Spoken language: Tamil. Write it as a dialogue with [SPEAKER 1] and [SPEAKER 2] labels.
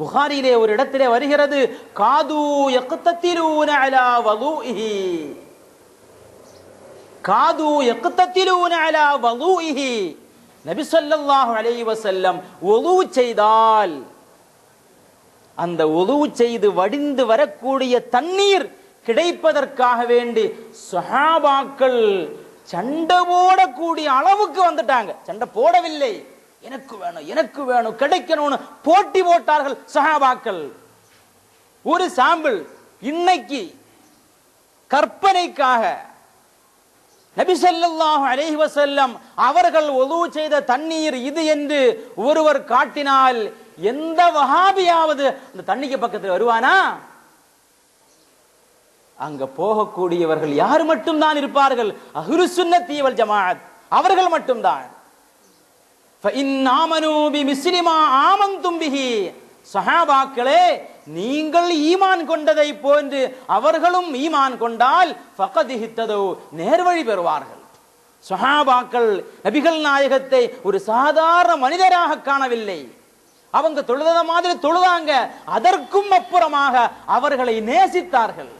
[SPEAKER 1] புகாரிலே ஒரு இடத்திலே வருகிறது. காது யக்தத்திலூன அலா வலூஇஹி. காது யக்தத்திலூன அலா வலூஇஹி. நபி ஸல்லல்லாஹு அலைஹி செய்தால் அந்த உதவு செய்து வடிந்து வரக்கூடிய தண்ணீர் கிடைப்பதற்காக வேண்டி சஹாபாக்கள் சண்டை போடக்கூடிய அளவுக்கு வந்துட்டாங்க. சண்டை போடவில்லை. எனக்கு வேணும் எனக்கு வேணும் கிடைக்கணும்னு போட்டி போட்டார்கள் சஹாபாக்கள். ஒரு சாம்பிள் இன்னைக்கு கற்பனைக்காக நபி ஸல்லல்லாஹு அலைஹி அவர்கள் ஒதுவு செய்த தண்ணீர் இது என்று ஒருவர் காட்டினால் எந்த வகாபியாவது அந்த தண்ணிக்கு பக்கத்தில் வருவானா? அங்க போகக்கூடியவர்கள் யார் மட்டும்தான் இருப்பார்கள்? அஹுரு சுன்ன தீவல் ஜமாத் அவர்கள் மட்டும்தான். சஹாபாக்களே நீங்கள் ஈமான் கொண்டதை போன்று அவர்களும் ஈமான் கொண்டால் ஃபகத் நேர்வழி பெறுவார்கள் சஹாபாக்கள் நபிகள் நாயகத்தை ஒரு சாதாரண மனிதராக காணவில்லை அவங்க தொழுத மாதிரி தொழுதாங்க அதற்கும் அப்புறமாக அவர்களை நேசித்தார்கள்